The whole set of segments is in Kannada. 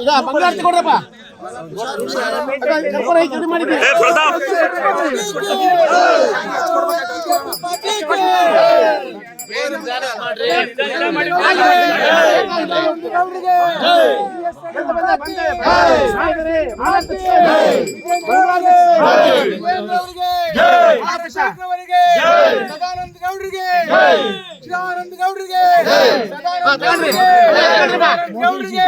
ಈಗ ಬಂಗಾರ ತಗೊಡ್ರಪ್ಪ ಕರ್ಕೊಂಡು ಹೋಗಿ ರೆಡಿ ಮಾಡಿದ್ವಿ ಏ ಪ್ರತಾಪ್ ಸದಾನಂದ ಗೌಡ್ರಿಗೆ ಶಿವಾನಂದ ಗೌಡ್ರಿಗೆ ಸದಾನಂದ ಗೌಡ್ರಿಗೆ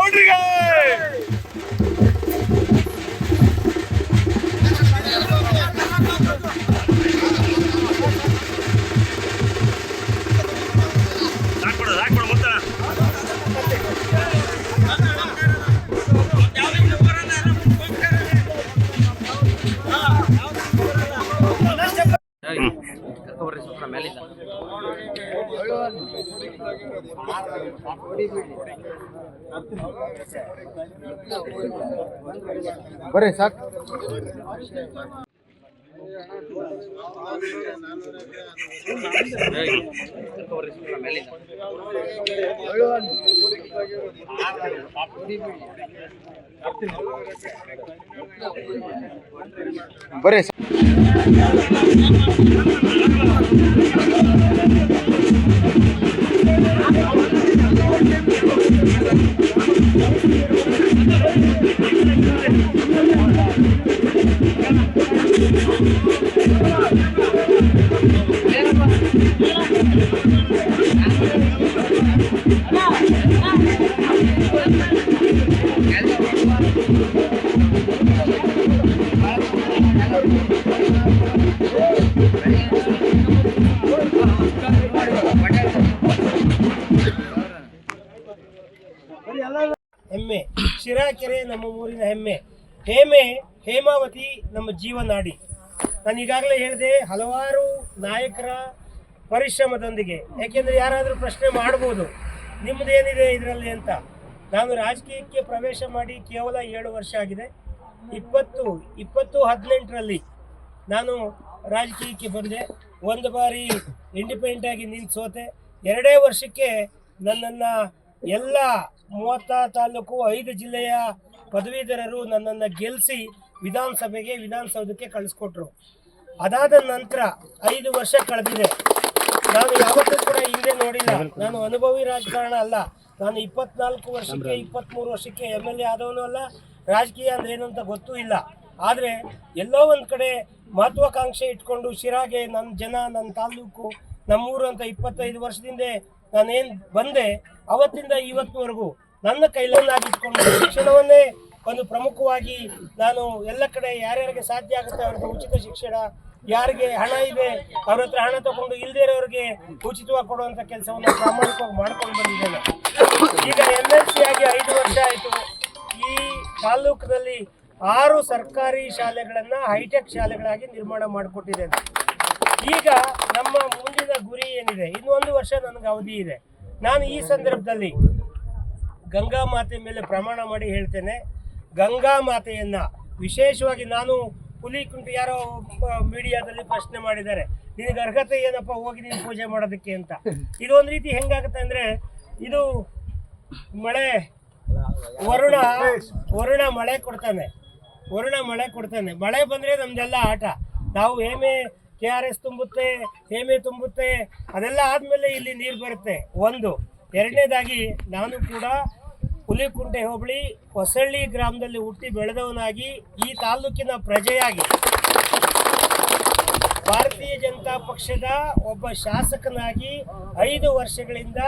ಬರ್ರಿ ಸಾಕು. ಬರ್ರಿ. ನಾನು ಈಗಾಗಲೇ ಹೇಳಿದೆ, ಹಲವಾರು ನಾಯಕರ ಪರಿಶ್ರಮದೊಂದಿಗೆ, ಯಾಕೆಂದರೆ ಯಾರಾದರೂ ಪ್ರಶ್ನೆ ಮಾಡ್ಬೋದು ನಿಮ್ಮದೇನಿದೆ ಇದರಲ್ಲಿ ಅಂತ. ನಾನು ರಾಜಕೀಯಕ್ಕೆ ಪ್ರವೇಶ ಮಾಡಿ ಕೇವಲ ಏಳು ವರ್ಷ ಆಗಿದೆ. ಇಪ್ಪತ್ತು ಇಪ್ಪತ್ತು ಹದಿನೆಂಟರಲ್ಲಿ ನಾನು ರಾಜಕೀಯಕ್ಕೆ ಬಂದೆ. ಒಂದು ಬಾರಿ ಇಂಡಿಪೆಂಡೆಂಟ್ ಆಗಿ ನಿಂತು ಸೋತೆ. ಎರಡೇ ವರ್ಷಕ್ಕೆ ನನ್ನನ್ನು ಎಲ್ಲ ಮೂವತ್ತ ತಾಲೂಕು, ಐದು ಜಿಲ್ಲೆಯ ಪದವೀಧರರು ನನ್ನನ್ನು ಗೆಲ್ಲಿಸಿ ವಿಧಾನಸಭೆಗೆ, ವಿಧಾನಸೌಧಕ್ಕೆ ಕಳಿಸ್ಕೊಟ್ರು. ಅದಾದ ನಂತರ ಐದು ವರ್ಷ ಕಳೆದಿದೆ. ನಾನು ಯಾವತ್ತೂ ಕೂಡ ಹಿಂದೆ ನೋಡಿಲ್ಲ. ನಾನು ಅನುಭವಿ ರಾಜಕಾರಣ ಅಲ್ಲ. ನಾನು ಇಪ್ಪತ್ನಾಲ್ಕು ವರ್ಷಕ್ಕೆ ಇಪ್ಪತ್ತ್ಮೂರು ವರ್ಷಕ್ಕೆ ಎಂ ಎಲ್ ಎ ಆದವನು ಅಲ್ಲ. ರಾಜಕೀಯ ಅಂದ್ರೆ ಏನು ಅಂತ ಗೊತ್ತೂ ಇಲ್ಲ. ಆದರೆ ಎಲ್ಲೋ ಒಂದು ಕಡೆ ಮಹತ್ವಾಕಾಂಕ್ಷೆ ಇಟ್ಕೊಂಡು ಶಿರಾಗೆ ನನ್ನ ಜನ ನನ್ನ ತಾಲೂಕು, ನಮ್ಮೂರು ಅಂತ ಇಪ್ಪತ್ತೈದು ವರ್ಷದಿಂದ ನಾನೇನು ಬಂದೆ, ಅವತ್ತಿಂದ ಇವತ್ತಿನವರೆಗೂ ನನ್ನ ಕೈಲನ್ನಾಗಿಟ್ಕೊಂಡು ಶಿಕ್ಷಣವನ್ನೇ ಒಂದು ಪ್ರಮುಖವಾಗಿ ನಾನು ಎಲ್ಲ ಕಡೆ ಯಾರ್ಯಾರಿಗೆ ಸಾಧ್ಯ ಆಗುತ್ತೆ ಅವ್ರಿಗೆ ಉಚಿತ ಶಿಕ್ಷಣ ಯಾರಿಗೆ ಹಣ ಇದೆ, ಅವ್ರ ಹತ್ರ ಹಣ ತಗೊಂಡು ಇರೋರಿಗೆ ಉಚಿತವಾಗಿ ಕೊಡುವಂತ ಕೆಲಸವನ್ನು ಪ್ರಾಮಾಣಿಕವಾಗಿ ಮಾಡ್ಕೊಂಡು ಬಂದಿದ್ದೇನೆ. ಈಗ ಎಂ ಎಲ್ ಸಿ ಆಗಿ ಐದು ವರ್ಷ ಆಯಿತು. ಈ ತಾಲೂಕಿನಲ್ಲಿ ಆರು ಸರ್ಕಾರಿ ಶಾಲೆಗಳನ್ನು ಹೈಟೆಕ್ ಶಾಲೆಗಳಾಗಿ ನಿರ್ಮಾಣ ಮಾಡಿಕೊಟ್ಟಿದ್ದೇನೆ. ಈಗ ನಮ್ಮ ಮುಂದಿನ ಗುರಿ ಏನಿದೆ? ಇನ್ನೊಂದು ವರ್ಷ ನನಗೆ ಅವಧಿ ಇದೆ. ನಾನು ಈ ಸಂದರ್ಭದಲ್ಲಿ ಗಂಗಾ ಮಾತೆ ಮೇಲೆ ಪ್ರಮಾಣ ಮಾಡಿ ಹೇಳ್ತೇನೆ. ಗಂಗಾ ಮಾತೆಯನ್ನ ವಿಶೇಷವಾಗಿ ನಾನು ಹುಲಿಕುಂಟು ಯಾರೋ ಮೀಡಿಯಾದಲ್ಲಿ ಪ್ರಶ್ನೆ ಮಾಡಿದ್ದಾರೆ, ನಿನಗೆ ಅರ್ಹತೆ ಏನಪ್ಪ, ಹೋಗಿ ನೀನು ಪೂಜೆ ಮಾಡೋದಕ್ಕೆ ಅಂತ. ಇದೊಂದು ರೀತಿ ಹೆಂಗಾಗುತ್ತೆ ಅಂದ್ರೆ, ಇದು ಮಳೆ, ವರುಣ ವರುಣ ಮಳೆ ಕೊಡ್ತಾನೆ. ವರುಣ ಮಳೆ ಕೊಡ್ತಾನೆ. ಮಳೆ ಬಂದರೆ ನಮ್ದೆಲ್ಲ ಆಟ. ನಾವು ಹೇಮೆ, ಕೆ ಆರ್ ಎಸ್ ತುಂಬುತ್ತೆ, ಹೇಮೆ ತುಂಬುತ್ತೆ, ಅದೆಲ್ಲ ಆದಮೇಲೆ ಇಲ್ಲಿ ನೀರು ಬರುತ್ತೆ. ಒಂದು. ಎರಡನೇದಾಗಿ ನಾನು ಕೂಡ ಹುಲಿಕುಂಟೆ ಹೋಬಳಿ ಹೊಸಳ್ಳಿ ಗ್ರಾಮದಲ್ಲಿ ಹುಟ್ಟಿ ಬೆಳೆದವನಾಗಿ ಈ ತಾಲೂಕಿನ ಪ್ರಜೆಯಾಗಿ ಭಾರತೀಯ ಜನತಾ ಪಕ್ಷದ ಒಬ್ಬ ಶಾಸಕನಾಗಿ ಐದು ವರ್ಷಗಳಿಂದ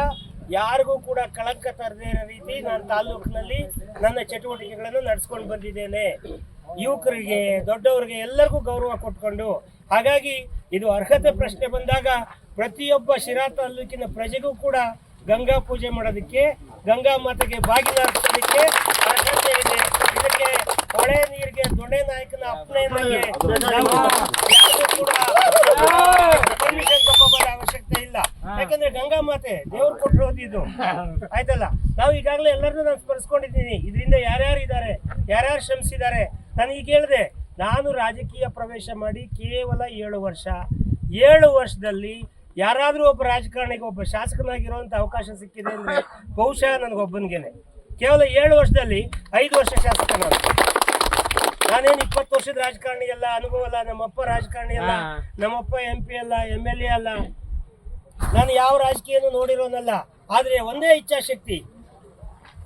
ಯಾರಿಗೂ ಕೂಡ ಕಳಂಕ ತರದೇ ಇರೋ ರೀತಿ ನಾನು ತಾಲೂಕಿನಲ್ಲಿ ನನ್ನ ಚಟುವಟಿಕೆಗಳನ್ನು ನಡೆಸ್ಕೊಂಡು ಬಂದಿದ್ದೇನೆ. ಯುವಕರಿಗೆ, ದೊಡ್ಡವರಿಗೆ ಎಲ್ಲರಿಗೂ ಗೌರವ ಕೊಟ್ಕೊಂಡು, ಹಾಗಾಗಿ ಇದು ಅರ್ಹತೆ ಪ್ರಶ್ನೆ ಬಂದಾಗ ಪ್ರತಿಯೊಬ್ಬ ಶಿರಾ ತಾಲೂಕಿನ ಪ್ರಜೆಗೂ ಕೂಡ ಗಂಗಾ ಪೂಜೆ ಮಾಡೋದಕ್ಕೆ ಗಂಗಾ ಮಾತೆಗೆ ಬಾಗಿನ ಅರ್ಪಿಸೋದಕ್ಕೆ ಅವಕಾಶ ಇದೆ ಇದಕ್ಕೆ ಹೊಳೆ ನೀರಿಗೆ ದೊಣ್ಣೆ ನಾಯಕನ ಅಪ್ಪಣೆಯನ್ನಾಗೆ ಪರ್ಮಿಷನ್ ಅವಶ್ಯಕತೆ ಇಲ್ಲ. ಯಾಕಂದ್ರೆ ಗಂಗಾ ಮಾತೆ ದೇವ್ರು ಕೊಟ್ಟಿರೋದು ಇದು. ಆಯ್ತಲ್ಲ? ನಾವು ಈಗಾಗಲೇ ಎಲ್ಲರನ್ನೂ ನಾನು ಸ್ಮರಿಸ್ಕೊಂಡಿದ್ದೀನಿ. ಇದರಿಂದ ಯಾರ್ಯಾರು ಇದ್ದಾರೆ ಯಾರ್ಯಾರು ಶ್ರಮಿಸಿದ್ದಾರೆ ನಾನು ಈಗ ಹೇಳಿದೆ ನಾನು ರಾಜಕೀಯ ಪ್ರವೇಶ ಮಾಡಿ ಕೇವಲ ಏಳು ವರ್ಷ. ಏಳು ವರ್ಷದಲ್ಲಿ ಯಾರಾದರೂ ಒಬ್ಬ ರಾಜಕಾರಣಿಗೆ ಒಬ್ಬ ಶಾಸಕನಾಗಿರುವಂಥ ಅವಕಾಶ ಸಿಕ್ಕಿದೆ ಅಂದ್ರೆ ಬಹುಶಃ ನನಗೊಬ್ಬನಿಗೇನೆ. ಕೇವಲ ಏಳು ವರ್ಷದಲ್ಲಿ ಐದು ವರ್ಷ ಶಾಸಕ ನಾನು ನಾನೇನು ಇಪ್ಪತ್ತು ವರ್ಷದ ರಾಜಕಾರಣಿ ಅಲ್ಲ ಅನುಭವ ಅಲ್ಲ ನಮ್ಮಪ್ಪ ರಾಜಕಾರಣಿ ಅಲ್ಲ ನಮ್ಮಪ್ಪ ಎಂ ಪಿ ಅಲ್ಲ ಎಂ ಎಲ್ ಎ ಅಲ್ಲ. ನಾನು ಯಾವ ರಾಜಕೀಯನೂ ನೋಡಿರೋನಲ್ಲ. ಆದರೆ ಒಂದೇ ಇಚ್ಛಾಶಕ್ತಿ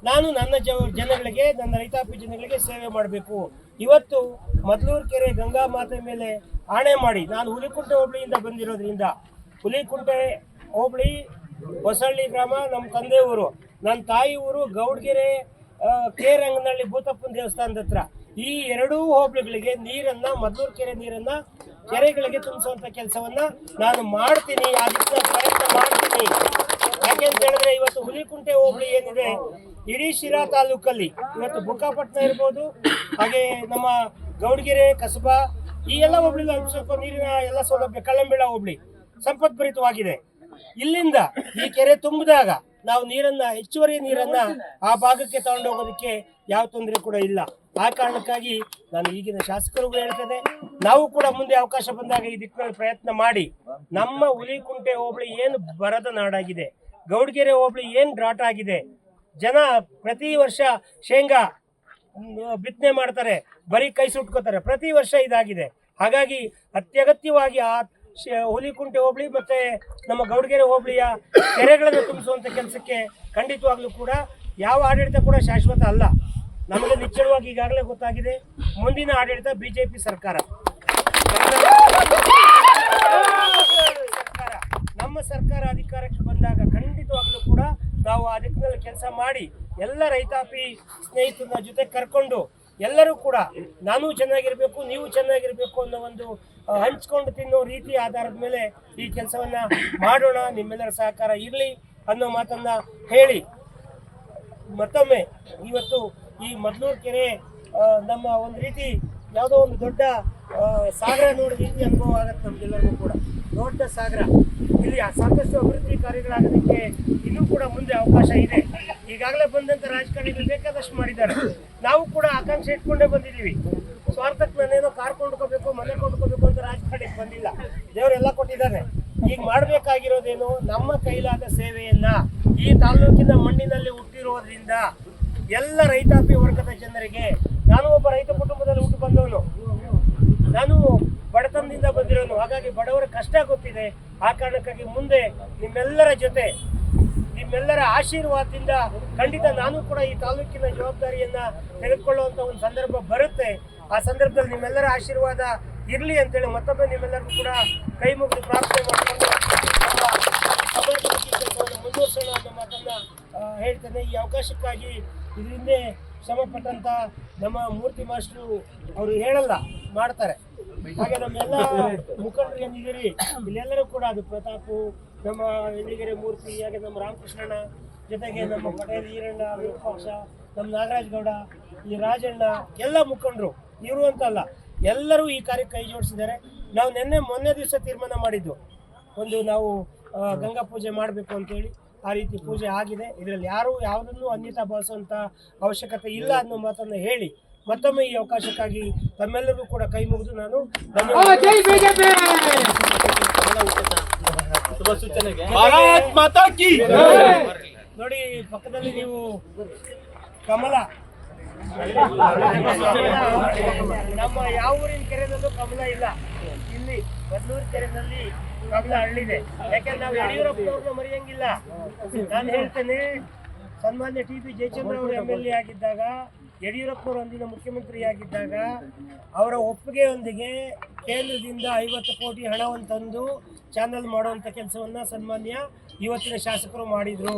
ನಾನು ನನ್ನ ಜನಗಳಿಗೆ ನನ್ನ ರೈತಾಪಿ ಜನಗಳಿಗೆ ಸೇವೆ ಮಾಡಬೇಕು. ಇವತ್ತು ಮದ್ಲೂರು ಕೆರೆ ಗಂಗಾ ಮಾತೆ ಮೇಲೆ ಆಣೆ ಮಾಡಿ ನಾನು ಹುಲಿಕುಂಟ ಹೋಬಳಿಯಿಂದ ಬಂದಿರೋದ್ರಿಂದ ಹುಲಿಕುಂಟೆ ಹೋಬಳಿ, ಹೊಸಳ್ಳಿ ಗ್ರಾಮ, ನಮ್ಮ ತಂದೆ ಊರು. ನನ್ನ ತಾಯಿ ಊರು ಗೌಡ್ಗೆರೆ ಕೆ ರಂಗನಹಳ್ಳಿ ಭೂತಪ್ಪನ ದೇವಸ್ಥಾನದ ಹತ್ರ. ಈ ಎರಡೂ ಹೋಬಳಿಗಳಿಗೆ ನೀರನ್ನ, ಮದ್ದೂರು ಕೆರೆ ನೀರನ್ನ ಕೆರೆಗಳಿಗೆ ತುಂಬಿಸುವಂತ ಕೆಲಸವನ್ನ ನಾನು ಮಾಡ್ತೀನಿ. ಅದಕ್ಕೆ ಪ್ರಯತ್ನ ಮಾಡ್ತೀನಿ. ಯಾಕೆಂತ ಹೇಳಿದ್ರೆ ಇವತ್ತು ಹುಲಿಕುಂಟೆ ಹೋಬಳಿ ಏನಿದೆ, ಇಡೀ ಶಿರಾ ತಾಲೂಕಲ್ಲಿ. ಇವತ್ತು ಬುಕ್ಕಾಪಟ್ಟಣ ಇರ್ಬೋದು, ಹಾಗೆ ನಮ್ಮ ಗೌಡಗೆರೆ, ಕಸಬಾ, ಈ ಎಲ್ಲ ಹೋಬಳಿ ಸ್ವಲ್ಪ ನೀರಿನ ಎಲ್ಲ ಸೌಲಭ್ಯ ಕಳ್ಳಂಬೆಳ ಹೋಬಳಿ. ಸಂಪದ್ಭರಿತವಾಗಿದೆ ಇಲ್ಲಿಂದ ಈ ಕೆರೆ ತುಂಬಿದಾಗ ನಾವು ನೀರನ್ನ, ಹೆಚ್ಚುವರಿ ನೀರನ್ನ ಆ ಭಾಗಕ್ಕೆ ತಗೊಂಡು ಹೋಗೋದಕ್ಕೆ ಯಾವ ತೊಂದರೆ ಕೂಡ ಇಲ್ಲ. ಆ ಕಾರಣಕ್ಕಾಗಿ ನಾನು ಈಗಿನ ಶಾಸಕರು ಹೇಳ್ತೇನೆ, ನಾವು ಕೂಡ ಮುಂದೆ ಅವಕಾಶ ಬಂದಾಗ ಈ ದಿಕ್ಕಿನಲ್ಲಿ ಪ್ರಯತ್ನ ಮಾಡಿ, ನಮ್ಮ ಹುಲಿಕುಂಟೆ ಹೋಬಳಿ ಏನು ಬರದ ನಾಡಾಗಿದೆ, ಗೌಡ್ಗೆರೆ ಹೋಬಳಿ ಏನು ಡ್ರಾಟ್ ಆಗಿದೆ, ಜನ ಪ್ರತಿ ವರ್ಷ ಶೇಂಗಾ ಬಿತ್ತನೆ ಮಾಡ್ತಾರೆ, ಬರೀ ಕೈ ಸುಟ್ಕೋತಾರೆ, ಪ್ರತಿ ವರ್ಷ ಇದಾಗಿದೆ. ಹಾಗಾಗಿ ಅತ್ಯಗತ್ಯವಾಗಿ ಆ ಹುಲಿಕುಂಟೆ ಹೋಬಳಿ ಮತ್ತೆ ನಮ್ಮ ಗೌಡಗೆರೆ ಹೋಬಳಿಯ ಕೆರೆಗಳನ್ನು ತುಂಬಿಸುವಂತ ಕೆಲಸಕ್ಕೆ ಖಂಡಿತವಾಗ್ಲೂ ಕೂಡ ಯಾವ ಆಡಳಿತ ಕೂಡ ಶಾಶ್ವತ ಅಲ್ಲ. ನಮಗೆ ನಿಚ್ಚಳವಾಗಿ ಈಗಾಗಲೇ ಗೊತ್ತಾಗಿದೆ, ಮುಂದಿನ ಆಡಳಿತ ಬಿಜೆಪಿ ಸರ್ಕಾರ. ನಮ್ಮ ಸರ್ಕಾರ ಅಧಿಕಾರಕ್ಕೆ ಬಂದಾಗ ಖಂಡಿತವಾಗ್ಲೂ ಕೂಡ ನಾವು ಆ ದಿಕ್ಕಿನಲ್ಲಿ ಕೆಲಸ ಮಾಡಿ ಎಲ್ಲ ರೈತಾಪಿ ಸ್ನೇಹಿತರನ್ನ ಜೊತೆ ಕರ್ಕೊಂಡು ಎಲ್ಲರೂ ಕೂಡ ನಾನು ಚೆನ್ನಾಗಿರ್ಬೇಕು, ನೀವು ಚೆನ್ನಾಗಿರ್ಬೇಕು ಅನ್ನೋ ಒಂದು ಹಂಚ್ಕೊಂಡು ತಿನ್ನೋ ರೀತಿ ಆಧಾರದ ಮೇಲೆ ಈ ಕೆಲಸವನ್ನ ಮಾಡೋಣ, ನಿಮ್ಮೆಲ್ಲರ ಸಹಕಾರ ಇರಲಿ ಅನ್ನೋ ಮಾತನ್ನ ಹೇಳಿ. ಮತ್ತೊಮ್ಮೆ, ಇವತ್ತು ಈ ಮದ್ಲೂರು ಕೆರೆ ನಮ್ಮ ಒಂದು ರೀತಿ ಯಾವುದೋ ಒಂದು ದೊಡ್ಡ ಸಾಗರ ನೋಡೋ ರೀತಿ ಅನುಭವ ಆಗುತ್ತೆ ನಮ್ಗೆಲ್ಲರಿಗೂ ಕೂಡ. ದೊಡ್ಡ ಸಾಗರ. ಇಲ್ಲಿ ಸಾಕಷ್ಟು ಅಭಿವೃದ್ಧಿ ಕಾರ್ಯಗಳಾಗೋದಕ್ಕೆ ಇನ್ನೂ ಕೂಡ ಮುಂದೆ ಅವಕಾಶ ಇದೆ. ಈಗಾಗಲೇ ಬಂದಂತ ರಾಜಕಾರಣಿಗಳು ಬೇಕಾದಷ್ಟು ಮಾಡಿದ್ದಾರೆ. ನಾವು ಕೂಡ ಆಕಾಂಕ್ಷೆ ಇಟ್ಕೊಂಡೇ ಬಂದಿದ್ದೀವಿ. ಸ್ವಾರ್ಥಕ್ಕೆ ನಾನೇನೋ ಕಾರ್ ಕೊಂಡ್ಕೋಬೇಕು, ಮನೆ ಕೊಂಡ್ಕೋಬೇಕು ಅಂತ ರಾಜಕಾರಣಕ್ಕೆ ಬಂದಿಲ್ಲ. ದೇವರೆಲ್ಲ ಕೊಟ್ಟಿದ್ದಾರೆ. ಈಗ ಮಾಡಬೇಕಾಗಿರೋದೇನು ನಮ್ಮ ಕೈಲಾದ ಸೇವೆಯನ್ನ ಈ ತಾಲೂಕಿನ ಮಣ್ಣಿನಲ್ಲಿ ಹುಟ್ಟಿರೋದ್ರಿಂದ ಎಲ್ಲ ರೈತಾಪಿ ವರ್ಗದ ಜನರಿಗೆ, ನಾನು ಒಬ್ಬ ರೈತ ಕುಟುಂಬದಲ್ಲಿ ಹುಟ್ಟು ಬಂದವನು. ನಾನು ಬಡತನದಿಂದ ಬಂದಿರೋನು. ಹಾಗಾಗಿ ಬಡವರ ಕಷ್ಟ ಗೊತ್ತಿದೆ. ಆ ಕಾರಣಕ್ಕಾಗಿ ಮುಂದೆ ನಿಮ್ಮೆಲ್ಲರ ಜೊತೆ, ನಿಮ್ಮೆಲ್ಲರ ಆಶೀರ್ವಾದದಿಂದ ಖಂಡಿತ ನಾನು ಕೂಡ ಈ ತಾಲೂಕಿನ ಜವಾಬ್ದಾರಿಯನ್ನ ತೆಗೆದುಕೊಳ್ಳುವಂತ ಒಂದು ಸಂದರ್ಭ ಬರುತ್ತೆ. ಆ ಸಂದರ್ಭದಲ್ಲಿ ನಿಮ್ಮೆಲ್ಲರ ಆಶೀರ್ವಾದ ಇರಲಿ ಅಂತೇಳಿ ಮತ್ತೊಮ್ಮೆ ನಿಮ್ಮೆಲ್ಲರಿಗೂ ಕೂಡ ಕೈ ಮುಗಿದು ಪ್ರಾರ್ಥನೆ ಮಾಡಿಕೊಂಡು ಮುಂದುವರಿಸೋಣ ಅನ್ನೋ ಮಾತನ್ನು ಹೇಳ್ತೇನೆ. ಈ ಅವಕಾಶಕ್ಕಾಗಿ ಇದರಿಂದ ಶ್ರಮಪಟ್ಟಂಥ ನಮ್ಮ ಮೂರ್ತಿ ಮಾಸ್ಟ್ರು ಅವರು ಹೇಳಲ್ಲ, ಮಾಡ್ತಾರೆ. ಹಾಗೆ ನಮ್ಮೆಲ್ಲ ಮುಖಂಡರು ಏನಿದ್ದೀರಿ ಇಲ್ಲೆಲ್ಲರೂ ಕೂಡ ಅದು ಪ್ರತಾಪು, ನಮ್ಮ ಹೆಣ್ಣಿಗೆರೆ ಮೂರ್ತಿ, ಹಾಗೆ ನಮ್ಮ ರಾಮಕೃಷ್ಣಣ್ಣ, ಜೊತೆಗೆ ನಮ್ಮ ಪಟೇಲ್ ಈರಣ್ಣ, ವಿರೂಪಾಕ್ಷ, ನಮ್ಮ ನಾಗರಾಜ್ ಗೌಡ, ಈ ರಾಜಣ್ಣ, ಎಲ್ಲ ಮುಖಂಡರು ಇವರು ಅಂತಲ್ಲ ಎಲ್ಲರೂ ಈ ಕಾರ್ಯಕ್ಕೆ ಕೈ ಜೋಡಿಸಿದ್ದಾರೆ. ನಾವು ನಿನ್ನೆ ಮೊನ್ನೆ ದಿವಸ ತೀರ್ಮಾನ ಮಾಡಿದ್ದು. ಒಂದು ನಾವು ಗಂಗಾ ಪೂಜೆ ಮಾಡಬೇಕು ಅಂತೇಳಿ. ಆ ರೀತಿ ಪೂಜೆ ಆಗಿದೆ. ಇದರಲ್ಲಿ ಯಾರು ಯಾವುದನ್ನು ಅನ್ಯತಾ ಬಳಸುವಂಥ ಅವಶ್ಯಕತೆ ಇಲ್ಲ ಅನ್ನೋ ಮಾತನ್ನು ಹೇಳಿ ಮತ್ತೊಮ್ಮೆ ಈ ಅವಕಾಶಕ್ಕಾಗಿ ತಮ್ಮೆಲ್ಲರಿಗೂ ಕೂಡ ಕೈ ಮುಗಿದು ನಾನು ನೋಡಿ ಪಕ್ಕದಲ್ಲಿ ನೀವು ಕಮಲ ನಮ್ಮ ಯಾವ ಊರಿನ ಕೆರೆನಲ್ಲೂ ಕಮಲ ಇಲ್ಲ. ಇಲ್ಲಿ ಬದ್ಲೂರ್ ಕೆರೆನಲ್ಲಿ ಕಮಲ ಹಳ್ಳಿದೆ ಯಾಕಂದ್ರೆ ನಾವು ಯಡಿಯೂರಪ್ಪನವ್ರನ್ನ ಮರೆಯಂಗಿಲ್ಲ. ನಾನು ಹೇಳ್ತೇನೆ, ಸನ್ಮಾನ್ಯ ಟಿ ಪಿ ಜಯಚಂದ್ರ ಅವರು ಎಂ ಎಲ್ ಎ ಆಗಿದ್ದಾಗ ಯಡಿಯೂರಪ್ಪನವರು ಅಂದಿನ ಮುಖ್ಯಮಂತ್ರಿ ಆಗಿದ್ದಾಗ, ಅವರ ಒಪ್ಪಿಗೆಯೊಂದಿಗೆ ಕೇಂದ್ರದಿಂದ ಐವತ್ತು ಕೋಟಿ ಹಣವನ್ನು ತಂದು ಚಾನಲ್ ಮಾಡುವಂಥ ಕೆಲಸವನ್ನು ಸನ್ಮಾನ್ಯ ಇವತ್ತಿನ ಶಾಸಕರು ಮಾಡಿದ್ರು.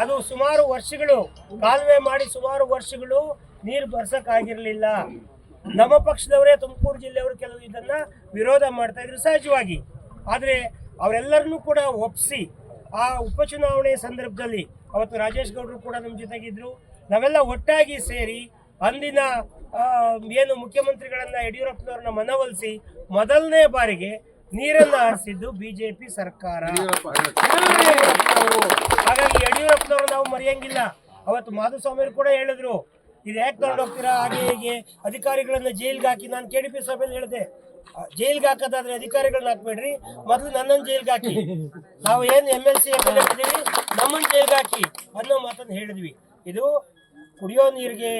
ಅದು ಸುಮಾರು ವರ್ಷಗಳು, ಕಾಲುವೆ ಮಾಡಿ ಸುಮಾರು ವರ್ಷಗಳು ನೀರು ಬರ್ಸಕ್ಕಾಗಿರಲಿಲ್ಲ. ನಮ್ಮ ಪಕ್ಷದವರೇ ತುಮಕೂರು ಜಿಲ್ಲೆಯವರು ಕೆಲವು ಇದನ್ನ ವಿರೋಧ ಮಾಡ್ತಾ ಇದ್ರು ಸಹಜವಾಗಿ. ಆದರೆ ಅವರೆಲ್ಲರನ್ನೂ ಕೂಡ ಒಪ್ಪಿಸಿ ಆ ಉಪಚುನಾವಣೆ ಸಂದರ್ಭದಲ್ಲಿ ಅವತ್ತು ರಾಜೇಶ್ ಗೌಡರು ಕೂಡ ನಮ್ಮ ಜೊತೆಗಿದ್ರು. ನಾವೆಲ್ಲ ಒಟ್ಟಾಗಿ ಸೇರಿ ಅಂದಿನ ಏನು ಮುಖ್ಯಮಂತ್ರಿಗಳನ್ನ ಯಡಿಯೂರಪ್ಪನವ್ರನ್ನ ಮನವೊಲಿಸಿ ಮೊದಲನೇ ಬಾರಿಗೆ ನೀರನ್ನ ಆರಿಸಿದ್ದು ಬಿಜೆಪಿ ಸರ್ಕಾರ. ಹಾಗಾಗಿ ಯಡಿಯೂರಪ್ಪನವರು ನಾವು ಮರೆಯಂಗಿಲ್ಲ. ಅವತ್ತು ಮಾಧುಸ್ವಾಮಿ ಕೂಡ ಹೇಳಿದ್ರು ಇದು ಯಾಕೆ ತಗೊಂಡು ಹೋಗ್ತೀರಾ? ಹಾಗೆ ಹೀಗೆ. ಅಧಿಕಾರಿಗಳನ್ನ ಜೈಲ್ಗೆ ಹಾಕಿ. ನಾನು ಕೆ ಡಿ ಪಿ ಸಭೆಯಲ್ಲಿ ಹೇಳಿದೆ ಜೈಲ್ಗೆ ಹಾಕೋದಾದ್ರೆ ಅಧಿಕಾರಿಗಳನ್ನ ಹಾಕ್ಬೇಡ್ರಿ. ಮೊದಲು ನನ್ನನ್ನು ಜೈಲ್ಗೆ ಹಾಕಿ. ನಾವು ಏನು M L C M L ಎದ್ದೀವಿ ನಮ್ಮನ್ನು ಜೈಲ್ಗೆ ಹಾಕಿ. ಅನ್ನೋ ಮಾತನ್ನು ಹೇಳಿದ್ವಿ. ಇದು ಕುಡಿಯೋ ನೀರಿಗೆ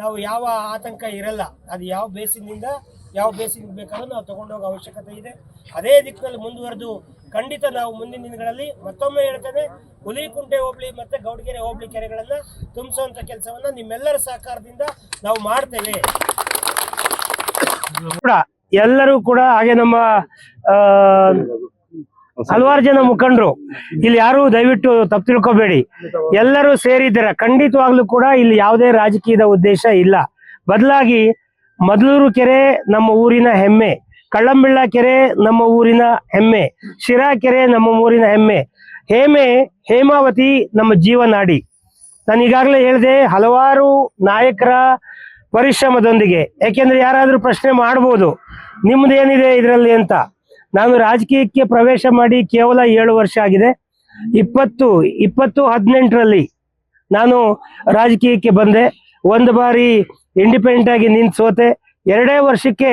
ನಾವು ಯಾವ ಆತಂಕ ಇರಲ್ಲ. ಅದು ಯಾವ ಬೇಸಿನಿಂದ ಯಾವ ಬೇಸಿನ್ ಬೇಕಾದ್ರೂ ನಾವು ತಗೊಂಡೋಗೋ ಅವಶ್ಯಕತೆ ಇದೆ. ಅದೇ ದಿಕ್ಕಿನಲ್ಲಿ ಮುಂದುವರೆದು ಖಂಡಿತ ನಾವು ಮುಂದಿನ ದಿನಗಳಲ್ಲಿ ಮತ್ತೊಮ್ಮೆ ಹೇಳ್ತೇನೆ, ಹುಲಿಕುಂಟೆ ಹೋಬಳಿ ಮತ್ತೆ ಗೌಡಗೆರೆ ಹೋಬಳಿ ಕೆರೆಗಳನ್ನ ತುಂಬಿಸುವಂತ ಕೆಲಸವನ್ನ ನಿಮ್ಮೆಲ್ಲರ ಸಹಕಾರದಿಂದ ನಾವು ಮಾಡ್ತೇವೆ. ಕೂಡ ಎಲ್ಲರೂ ಕೂಡ ಹಾಗೆ ನಮ್ಮ ಹಲವಾರು ಜನ ಮುಖಂಡರು, ಇಲ್ಲಿ ಯಾರು ದಯವಿಟ್ಟು ತಪ್ಪು ತಿಳ್ಕೊಬೇಡಿ. ಎಲ್ಲರೂ ಸೇರಿದ್ದಾರೆ ಖಂಡಿತವಾಗ್ಲೂ ಕೂಡ ಇಲ್ಲಿ ಯಾವುದೇ ರಾಜಕೀಯದ ಉದ್ದೇಶ ಇಲ್ಲ. ಬದಲಾಗಿ ಮದ್ಲೂರು ಕೆರೆ ನಮ್ಮ ಊರಿನ ಹೆಮ್ಮೆ. ಕಳ್ಳಂಬೆಳ್ಳ ಕೆರೆ ನಮ್ಮ ಊರಿನ ಹೆಮ್ಮೆ. ಶಿರಾ ಕೆರೆ ನಮ್ಮ ಊರಿನ ಹೆಮ್ಮೆ. ಹೇಮೆ, ಹೇಮಾವತಿ ನಮ್ಮ ಜೀವನಾಡಿ ನಾನು ಈಗಾಗಲೇ ಹೇಳಿದೆ, ಹಲವಾರು ನಾಯಕರ ಪರಿಶ್ರಮದೊಂದಿಗೆ. ಯಾಕೆಂದ್ರೆ ಯಾರಾದ್ರೂ ಪ್ರಶ್ನೆ ಮಾಡ್ಬೋದು ನಿಮ್ದೇನಿದೆ ಇದರಲ್ಲಿ ಅಂತ. ನಾನು ರಾಜಕೀಯಕ್ಕೆ ಪ್ರವೇಶ ಮಾಡಿ ಕೇವಲ ಏಳು ವರ್ಷ ಆಗಿದೆ. ಇಪ್ಪತ್ತು ಇಪ್ಪತ್ತು ಹದಿನೆಂಟರಲ್ಲಿ ನಾನು ರಾಜಕೀಯಕ್ಕೆ ಬಂದೆ. ಒಂದು ಬಾರಿ ಇಂಡಿಪೆಂಡೆಂಟ್ ಆಗಿ ನಿಂತು ಸೋತೆ ಎರಡೇ ವರ್ಷಕ್ಕೆ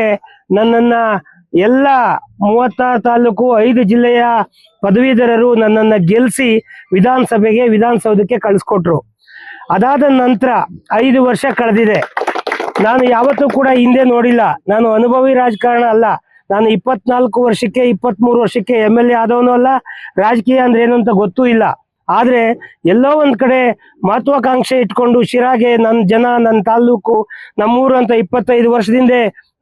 ನನ್ನನ್ನ ಎಲ್ಲ ಮೂವತ್ತಾರು ತಾಲೂಕು ಐದು ಜಿಲ್ಲೆಯ ಪದವೀಧರರು ನನ್ನನ್ನ ಗೆಲ್ಲಿಸಿ ವಿಧಾನಸಭೆಗೆ, ವಿಧಾನಸೌಧಕ್ಕೆ ಕಳಿಸ್ಕೊಟ್ರು. ಅದಾದ ನಂತರ ಐದು ವರ್ಷ ಕಳೆದಿದೆ. ನಾನು ಯಾವತ್ತೂ ಕೂಡ ಹಿಂದೆ ನೋಡಿಲ್ಲ. ನಾನು ಅನುಭವಿ ರಾಜಕಾರಣ ಅಲ್ಲ. ನಾನು ಇಪ್ಪತ್ನಾಲ್ಕು ವರ್ಷಕ್ಕೆ, ಇಪ್ಪತ್ಮೂರು ವರ್ಷಕ್ಕೆ ಎಂ ಎಲ್ ಎ ಆದವನು ಅಲ್ಲ. ರಾಜಕೀಯ ಅಂದ್ರೆ ಏನು ಅಂತ ಗೊತ್ತೂ ಇಲ್ಲ. ಆದ್ರೆ ಎಲ್ಲೋ ಒಂದ್ ಕಡೆ ಮಹತ್ವಾಕಾಂಕ್ಷೆ ಇಟ್ಕೊಂಡು ಶಿರಾಗೆ ನನ್ನ ಜನ ನನ್ನ ತಾಲೂಕು, ನಮ್ಮೂರು ಅಂತ ಇಪ್ಪತ್ತೈದು ವರ್ಷದಿಂದ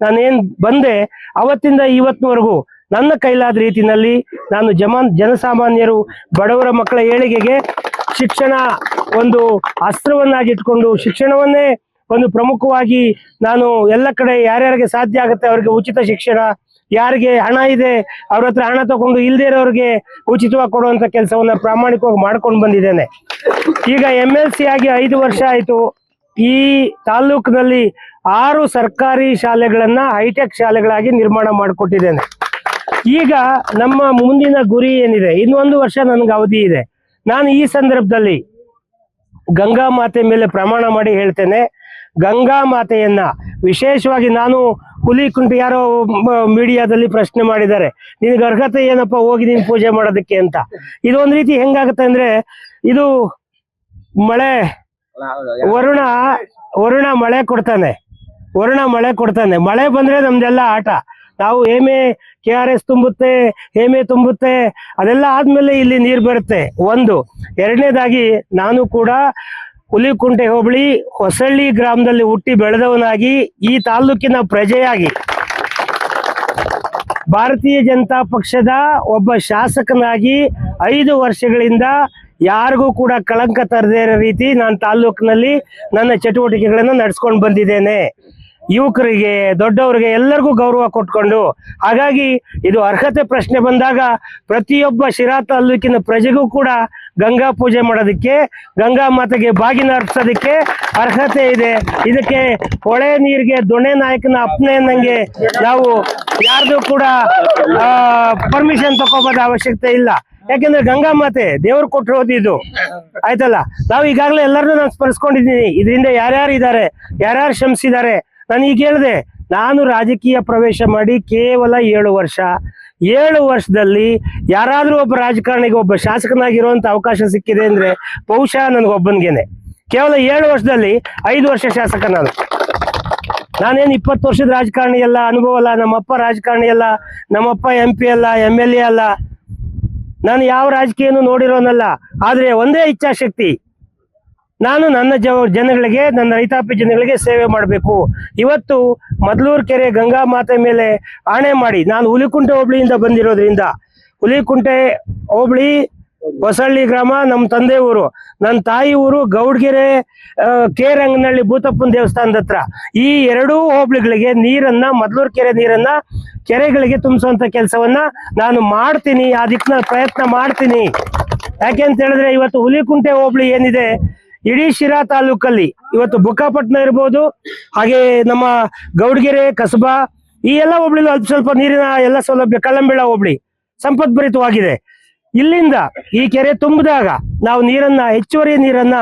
ನಾನೇನ್ ಬಂದೆ ಅವತ್ತಿಂದ ಇವತ್ತಿನವರೆಗೂ ನನ್ನ ಕೈಲಾದ ರೀತಿನಲ್ಲಿ ನಾನು ಜಮಾನ್ ಜನಸಾಮಾನ್ಯರು, ಬಡವರ ಮಕ್ಕಳ ಏಳಿಗೆಗೆ ಶಿಕ್ಷಣ ಒಂದು ಅಸ್ತ್ರವನ್ನಾಗಿಟ್ಕೊಂಡು ಶಿಕ್ಷಣವನ್ನೇ ಒಂದು ಪ್ರಮುಖವಾಗಿ ನಾನು ಎಲ್ಲ ಕಡೆ ಯಾರ್ಯಾರಿಗೆ ಸಾಧ್ಯ ಆಗುತ್ತೆ ಅವ್ರಿಗೆ ಉಚಿತ ಶಿಕ್ಷಣ, ಯಾರಿಗೆ ಹಣ ಇದೆ ಅವ್ರ ಹತ್ರ ಹಣ ತಗೊಂಡು ಇಲ್ದೇ ಇರೋರಿಗೆ ಉಚಿತವಾಗಿ ಕೊಡುವಂತ ಕೆಲಸವನ್ನ ಪ್ರಾಮಾಣಿಕವಾಗಿ ಮಾಡ್ಕೊಂಡು ಬಂದಿದ್ದೇನೆ. ಈಗ ಎಂ ಸಿ ಆಗಿ ಐದು ವರ್ಷ ಆಯ್ತು. ಈ ತಾಲ್ಲೂಕಿನಲ್ಲಿ ಆರು ಸರ್ಕಾರಿ ಶಾಲೆಗಳನ್ನ ಹೈಟೆಕ್ ಶಾಲೆಗಳಾಗಿ ನಿರ್ಮಾಣ ಮಾಡಿಕೊಟ್ಟಿದ್ದೇನೆ. ಈಗ ನಮ್ಮ ಮುಂದಿನ ಗುರಿ ಏನಿದೆ? ಇನ್ನೊಂದು ವರ್ಷ ನನಗೆ ಅವಧಿ ಇದೆ. ನಾನು ಈ ಸಂದರ್ಭದಲ್ಲಿ ಗಂಗಾ ಮಾತೆ ಮೇಲೆ ಪ್ರಮಾಣ ಮಾಡಿ ಹೇಳ್ತೇನೆ. ಗಂಗಾ ಮಾತೆಯನ್ನ ವಿಶೇಷವಾಗಿ ನಾನು ಹುಲಿ ಕುಂಟು ಯಾರೋ ಮೀಡಿಯಾದಲ್ಲಿ ಪ್ರಶ್ನೆ ಮಾಡಿದ್ದಾರೆ. ನಿನ್ಗೆ ಅರ್ಹತೆ ಏನಪ್ಪ? ಹೋಗಿ ನೀನು ಪೂಜೆ ಮಾಡೋದಕ್ಕೆ ಅಂತ. ಇದು ಒಂದ್ ರೀತಿ ಹೆಂಗಾಗತ್ತೆ ಅಂದ್ರೆ ಇದು ಮಳೆ ವರುಣ ವರುಣ ಮಳೆ ಕೊಡ್ತಾನೆ. ವರುಣ ಮಳೆ ಕೊಡ್ತಾನೆ ಮಳೆ ಬಂದ್ರೆ ನಮ್ದೆಲ್ಲ ಆಟ. ನಾವು ಹೇಮೆ ಕೆ ಆರ್ ಎಸ್ ತುಂಬುತ್ತೆ, ಹೇಮೆ ತುಂಬುತ್ತೆ, ಅದೆಲ್ಲ ಆದ್ಮೇಲೆ ಇಲ್ಲಿ ನೀರು ಬರುತ್ತೆ. ಒಂದು. ಎರಡನೇದಾಗಿ ನಾನು ಕೂಡ ಹುಲಿಕುಂಟೆ ಹೋಬಳಿ ಹೊಸಳ್ಳಿ ಗ್ರಾಮದಲ್ಲಿ ಹುಟ್ಟಿ ಬೆಳೆದವನಾಗಿ ಈ ತಾಲೂಕಿನ ಪ್ರಜೆಯಾಗಿ. ಭಾರತೀಯ ಜನತಾ ಪಕ್ಷದ ಒಬ್ಬ ಶಾಸಕನಾಗಿ ಐದು ವರ್ಷಗಳಿಂದ ಯಾರಿಗೂ ಕೂಡ ಕಳಂಕ ತರದೇ ಇರೋ ರೀತಿ ನಾನು ತಾಲೂಕಿನಲ್ಲಿ ನನ್ನ ಚಟುವಟಿಕೆಗಳನ್ನು ನಡೆಸ್ಕೊಂಡು ಬಂದಿದ್ದೇನೆ. ಯುವಕರಿಗೆ, ದೊಡ್ಡವರಿಗೆ ಎಲ್ಲರಿಗೂ ಗೌರವ ಕೊಟ್ಕೊಂಡು, ಹಾಗಾಗಿ ಇದು ಅರ್ಹತೆ ಪ್ರಶ್ನೆ ಬಂದಾಗ ಪ್ರತಿಯೊಬ್ಬ ಶಿರಾ ತಾಲೂಕಿನ ಪ್ರಜೆಗೂ ಕೂಡ ಗಂಗಾ ಪೂಜೆ ಮಾಡೋದಕ್ಕೆ, ಗಂಗಾ ಮಾತೆಗೆ ಬಾಗಿನ ಅರ್ಪಿಸೋದಕ್ಕೆ ಅರ್ಹತೆ ಇದೆ. ಇದಕ್ಕೆ ಹೊಳೆ ನೀರಿಗೆ ದೊಣೆ ನಾಯಕನ ಅಪ್ಪನೆ ಅನ್ನಂಗೆ ನಾವು ಯಾರ್ದು ಕೂಡ ಪರ್ಮಿಷನ್ ತಗೋಬೋದ ಅವಶ್ಯಕತೆ ಇಲ್ಲ. ಯಾಕೆಂದ್ರೆ ಗಂಗಾ ಮಾತೆ ದೇವ್ರು ಕೊಟ್ಟಿರೋದು ಇದು. ಆಯ್ತಲ್ಲ? ನಾವು ಈಗಾಗಲೇ ಎಲ್ಲರನ್ನೂ ನಾನು ಸ್ಮರಿಸ್ಕೊಂಡಿದ್ದೀನಿ. ಇದರಿಂದ ಯಾರ್ಯಾರು ಇದ್ದಾರೆ, ಯಾರ್ಯಾರು ಶ್ರಮಿಸಿದ್ದಾರೆ ನಾನು ಈಗ ಹೇಳಿದೆ, ನಾನು ರಾಜಕೀಯ ಪ್ರವೇಶ ಮಾಡಿ ಕೇವಲ ಏಳು ವರ್ಷ. ಏಳು ವರ್ಷದಲ್ಲಿ ಯಾರಾದರೂ ಒಬ್ಬ ರಾಜಕಾರಣಿಗೆ ಒಬ್ಬ ಶಾಸಕನಾಗಿರುವಂತ ಅವಕಾಶ ಸಿಕ್ಕಿದೆ ಅಂದ್ರೆ ಬಹುಶಃ ನನಗೊಬ್ಬನಿಗೇನೆ ಕೇವಲ ಏಳು ವರ್ಷದಲ್ಲಿ ಐದು ವರ್ಷ ಶಾಸಕ ನಾನು. ನಾನೇನು ಇಪ್ಪತ್ತು ವರ್ಷದ ರಾಜಕಾರಣಿ ಅಲ್ಲ, ಅನುಭವ ಅಲ್ಲ, ನಮ್ಮಪ್ಪ ರಾಜಕಾರಣಿ ಅಲ್ಲ, ನಮ್ಮಪ್ಪ ಎಂ ಪಿ ಅಲ್ಲ ಎಂ ಎಲ್ ಎ ಅಲ್ಲ. ನಾನು ಯಾವ ರಾಜಕೀಯನೂ ನೋಡಿರೋನಲ್ಲ. ಆದರೆ ಒಂದೇ ಇಚ್ಛಾಶಕ್ತಿ ನಾನು ನನ್ನ ಜವ ಜನಗಳಿಗೆ, ನನ್ನ ರೈತಾಪಿ ಜನಗಳಿಗೆ ಸೇವೆ ಮಾಡಬೇಕು. ಇವತ್ತು ಮದ್ಲೂರು ಕೆರೆ ಗಂಗಾ ಮಾತೆ ಮೇಲೆ ಆಣೆ ಮಾಡಿ, ನಾನು ಹುಲಿಕುಂಟೆ ಹೋಬಳಿಯಿಂದ ಬಂದಿರೋದ್ರಿಂದ, ಹುಲಿಕುಂಟೆ ಹೋಬಳಿ, ಹೊಸಳ್ಳಿ ಗ್ರಾಮ, ನಮ್ಮ ತಂದೆ ಊರು. ನನ್ನ ತಾಯಿ ಊರು ಗೌಡ್ಗೆರೆ ಕೆ ರಂಗನಹಳ್ಳಿ ಭೂತಪ್ಪನ ದೇವಸ್ಥಾನದ ಹತ್ರ. ಈ ಎರಡೂ ಹೋಬಳಿಗಳಿಗೆ ನೀರನ್ನ, ಮದ್ಲೂರ್ ಕೆರೆ ನೀರನ್ನ ಕೆರೆಗಳಿಗೆ ತುಂಬಿಸುವಂತ ಕೆಲಸವನ್ನ ನಾನು ಮಾಡ್ತೀನಿ ದಿಕ್ಕಿನಲ್ಲಿ ಪ್ರಯತ್ನ ಮಾಡ್ತೀನಿ. ಯಾಕೆ ಅಂತ ಹೇಳಿದ್ರೆ, ಇವತ್ತು ಹುಲಿಕುಂಟೆ ಹೋಬಳಿ ಏನಿದೆ ಇಡೀ ಶಿರಾ ತಾಲೂಕಲ್ಲಿ ಇವತ್ತು ಬುಕ್ಕಾಪಟ್ಟಣ ಇರ್ಬೋದು, ಹಾಗೆ ನಮ್ಮ ಗೌಡ್ಗೆರೆ, ಕಸಬಾ, ಈ ಎಲ್ಲ ಹೋಬಳಿಲೂ ಅಲ್ಪ ಸ್ವಲ್ಪ ನೀರಿನ ಎಲ್ಲ ಸೌಲಭ್ಯ, ಕಲ್ಲಂಬಿಳ ಹೋಬಳಿ ಸಂಪದ್ಭರಿತವಾಗಿದೆ ಇಲ್ಲಿಂದ ಈ ಕೆರೆ ತುಂಬಿದಾಗ ನಾವು ನೀರನ್ನ, ಹೆಚ್ಚುವರಿ ನೀರನ್ನ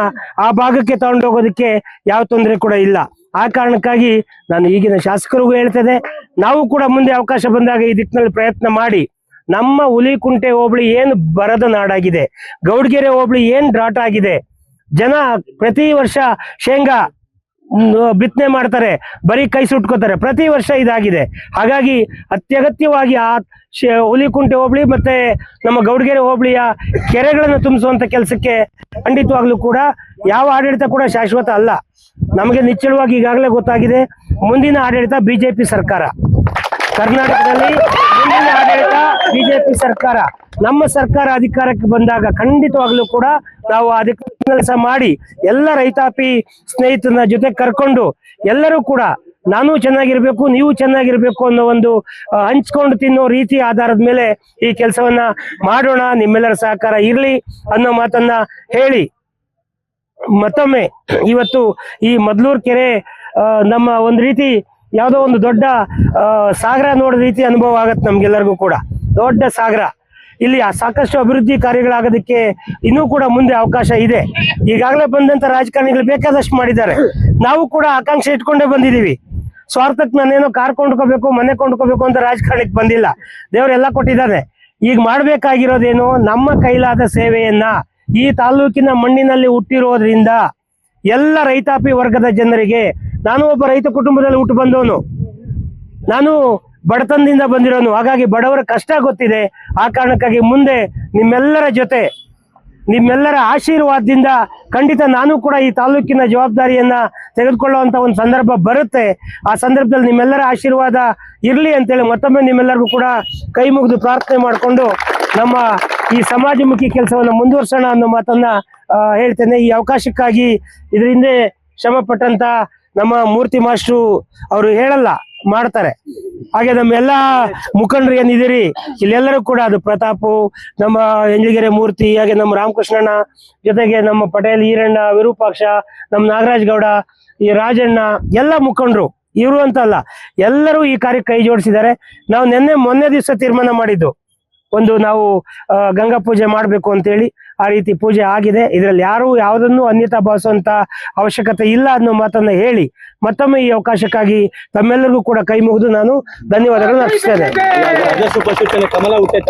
ಆ ಭಾಗಕ್ಕೆ ತಗೊಂಡೋಗೋದಕ್ಕೆ ಯಾವ ತೊಂದರೆ ಕೂಡ ಇಲ್ಲ. ಆ ಕಾರಣಕ್ಕಾಗಿ ನಾನು ಈಗಿನ ಶಾಸಕರಿಗೂ ಹೇಳ್ತೇನೆ, ನಾವು ಕೂಡ ಮುಂದೆ ಅವಕಾಶ ಬಂದಾಗ ಈ ದಿಕ್ಕಿನಲ್ಲಿ ಪ್ರಯತ್ನ ಮಾಡಿ, ನಮ್ಮ ಹುಲಿಕುಂಟೆ ಹೋಬಳಿ ಏನು ಬರದ ನಾಡಾಗಿದೆ, ಗೌಡಗೆರೆ ಹೋಬಳಿ ಏನ್ ಡ್ರಾಟ್ ಆಗಿದೆ ಜನ ಪ್ರತಿ ವರ್ಷ ಶೇಂಗಾ ಬಿತ್ತನೆ ಮಾಡ್ತಾರೆ, ಬರೀ ಕೈ ಸುಟ್ಕೋತಾರೆ. ಪ್ರತಿ ವರ್ಷ ಇದಾಗಿದೆ. ಹಾಗಾಗಿ ಅತ್ಯಗತ್ಯವಾಗಿ ಆ ಹುಲಿಕುಂಟೆ ಹೋಬಳಿ ಮತ್ತೆ ನಮ್ಮ ಗೌಡಗೆರೆ ಹೋಬಳಿಯ ಕೆರೆಗಳನ್ನು ತುಂಬಿಸುವಂತ ಕೆಲಸಕ್ಕೆ ಖಂಡಿತವಾಗ್ಲೂ ಕೂಡ ಯಾವ ಆಡಳಿತ ಕೂಡ ಶಾಶ್ವತ ಅಲ್ಲ. ನಮಗೆ ನಿಚ್ಚಳವಾಗಿ ಈಗಾಗಲೇ ಗೊತ್ತಾಗಿದೆ, ಮುಂದಿನ ಆಡಳಿತ ಬಿಜೆಪಿ ಸರ್ಕಾರ. ಕರ್ನಾಟಕದಲ್ಲಿ ಮುಂದಿನ ಆಡಳಿತ ಬಿಜೆಪಿ ಸರ್ಕಾರ. ನಮ್ಮ ಸರ್ಕಾರ ಅಧಿಕಾರಕ್ಕೆ ಬಂದಾಗ ಖಂಡಿತವಾಗ್ಲೂ ಕೂಡ ನಾವು ಅದಕ್ಕೆ ಕೆಲಸ ಮಾಡಿ ಎಲ್ಲ ರೈತಾಪಿ ಸ್ನೇಹಿತರನ್ನ ಜೊತೆ ಕರ್ಕೊಂಡು ಎಲ್ಲರೂ ಕೂಡ ನಾನು ಚೆನ್ನಾಗಿರ್ಬೇಕು, ನೀವು ಚೆನ್ನಾಗಿರ್ಬೇಕು ಅನ್ನೋ ಒಂದು ಹಂಚ್ಕೊಂಡು ತಿನ್ನೋ ರೀತಿ ಆಧಾರದ ಮೇಲೆ ಈ ಕೆಲಸವನ್ನ ಮಾಡೋಣ, ನಿಮ್ಮೆಲ್ಲರ ಸಹಕಾರ ಇರಲಿ ಅನ್ನೋ ಮಾತನ್ನ ಹೇಳಿ. ಮತ್ತೊಮ್ಮೆ ಇವತ್ತು ಈ ಮದ್ಲೂರ್ ಕೆರೆ ನಮ್ಮ ಒಂದು ರೀತಿ ಯಾವುದೋ ಒಂದು ದೊಡ್ಡ ಸಾಗರ ನೋಡೋ ರೀತಿ ಅನುಭವ ಆಗತ್ತೆ ನಮ್ಗೆಲ್ಲರಿಗೂ ಕೂಡ. ದೊಡ್ಡ ಸಾಗರ. ಇಲ್ಲಿ ಸಾಕಷ್ಟು ಅಭಿವೃದ್ಧಿ ಕಾರ್ಯಗಳಾಗೋದಕ್ಕೆ ಇನ್ನೂ ಕೂಡ ಮುಂದೆ ಅವಕಾಶ ಇದೆ. ಈಗಾಗಲೇ ಬಂದಂತ ರಾಜಕಾರಣಿಗಳು ಬೇಕಾದಷ್ಟು ಮಾಡಿದ್ದಾರೆ. ನಾವು ಕೂಡ ಆಕಾಂಕ್ಷೆ ಇಟ್ಕೊಂಡೇ ಬಂದಿದ್ದೀವಿ. ಸ್ವಾರ್ಥಕ್ಕೆ ನಾನೇನೋ ಕಾರ್ ಕೊಂಡ್ಕೋಬೇಕು, ಮನೆ ಕೊಂಡ್ಕೋಬೇಕು ಅಂತ ರಾಜಕಾರಣಕ್ಕೆ ಬಂದಿಲ್ಲ. ದೇವರೆಲ್ಲ ಕೊಟ್ಟಿದ್ದಾರೆ ಈಗ ಮಾಡ್ಬೇಕಾಗಿರೋದೇನು ನಮ್ಮ ಕೈಲಾದ ಸೇವೆಯನ್ನ ಈ ತಾಲೂಕಿನ ಮಣ್ಣಿನಲ್ಲಿ ಹುಟ್ಟಿರೋದ್ರಿಂದ ಎಲ್ಲ ರೈತಾಪಿ ವರ್ಗದ ಜನರಿಗೆ, ನಾನು ಒಬ್ಬ ರೈತ ಕುಟುಂಬದಲ್ಲಿ ಹುಟ್ಟು ಬಂದವನು. ನಾನು ಬಡತನದಿಂದ ಬಂದಿರೋನು. ಹಾಗಾಗಿ ಬಡವರ ಕಷ್ಟ ಗೊತ್ತಿದೆ. ಆ ಕಾರಣಕ್ಕಾಗಿ ಮುಂದೆ ನಿಮ್ಮೆಲ್ಲರ ಜೊತೆ, ನಿಮ್ಮೆಲ್ಲರ ಆಶೀರ್ವಾದದಿಂದ ಖಂಡಿತ ನಾನು ಕೂಡ ಈ ತಾಲೂಕಿನ ಜವಾಬ್ದಾರಿಯನ್ನ ತೆಗೆದುಕೊಳ್ಳುವಂತ ಒಂದು ಸಂದರ್ಭ ಬರುತ್ತೆ. ಆ ಸಂದರ್ಭದಲ್ಲಿ ನಿಮ್ಮೆಲ್ಲರ ಆಶೀರ್ವಾದ ಇರಲಿ ಅಂತೇಳಿ ಮತ್ತೊಮ್ಮೆ ನಿಮ್ಮೆಲ್ಲರಿಗೂ ಕೂಡ ಕೈ ಮುಗಿದು ಪ್ರಾರ್ಥನೆ ಮಾಡಿಕೊಂಡು ನಮ್ಮ ಈ ಸಮಾಜಮುಖಿ ಕೆಲಸವನ್ನು ಮುಂದುವರ್ಸೋಣ ಅನ್ನೋ ಮಾತನ್ನ ಹೇಳ್ತೇನೆ. ಈ ಅವಕಾಶಕ್ಕಾಗಿ ಇದರಿಂದ ಶ್ರಮಪಟ್ಟಂತ ಶ್ರಮ ಪಟ್ಟಂತ ನಮ್ಮ ಮೂರ್ತಿ ಮಾಸ್ಟ್ರು ಅವರು ಹೇಳಲ್ಲ. ಮಾಡ್ತಾರೆ. ಹಾಗೆ ನಮ್ಮ ಎಲ್ಲಾ ಮುಖಂಡರು ಏನಿದ್ದೀರಿ? ಇಲ್ಲೆಲ್ಲರೂ ಕೂಡ ಅದು ಪ್ರತಾಪು, ನಮ್ಮ ಎಂಜಿಗೆರೆ ಮೂರ್ತಿ, ಹಾಗೆ ನಮ್ಮ ರಾಮಕೃಷ್ಣಣ್ಣ, ಜೊತೆಗೆ ನಮ್ಮ ಪಟೇಲ್, ಈರಣ್ಣ, ವಿರೂಪಾಕ್ಷ, ನಮ್ಮ ನಾಗರಾಜ್ ಗೌಡ, ಈ ರಾಜಣ್ಣ, ಎಲ್ಲ ಮುಖಂಡರು. ಇವರು ಅಂತ ಅಲ್ಲ, ಎಲ್ಲರೂ ಈ ಕಾರ್ಯಕ್ಕೆ ಕೈ ಜೋಡಿಸಿದ್ದಾರೆ. ನಾವು ನಿನ್ನೆ ಮೊನ್ನೆ ದಿವಸ ತೀರ್ಮಾನ ಮಾಡಿದ್ದು. ಒಂದು ನಾವು ಗಂಗಾ ಪೂಜೆ ಮಾಡಬೇಕು ಅಂತೇಳಿ ಆ ರೀತಿ ಪೂಜೆ ಆಗಿದೆ. ಇದರಲ್ಲಿ ಯಾರು ಯಾವುದನ್ನು ಅನ್ಯತಾ ಭಾವಿಸುವಂತ ಅವಶ್ಯಕತೆ ಇಲ್ಲ ಅನ್ನೋ ಮಾತನ್ನ ಹೇಳಿ ಮತ್ತೊಮ್ಮೆ ಈ ಅವಕಾಶಕ್ಕಾಗಿ ತಮ್ಮೆಲ್ಲರಿಗೂ ಕೂಡ ಕೈ ಮುಗಿದು ನಾನು ಧನ್ಯವಾದಗಳನ್ನು ಅರ್ಪಿಸ್ತೇನೆ.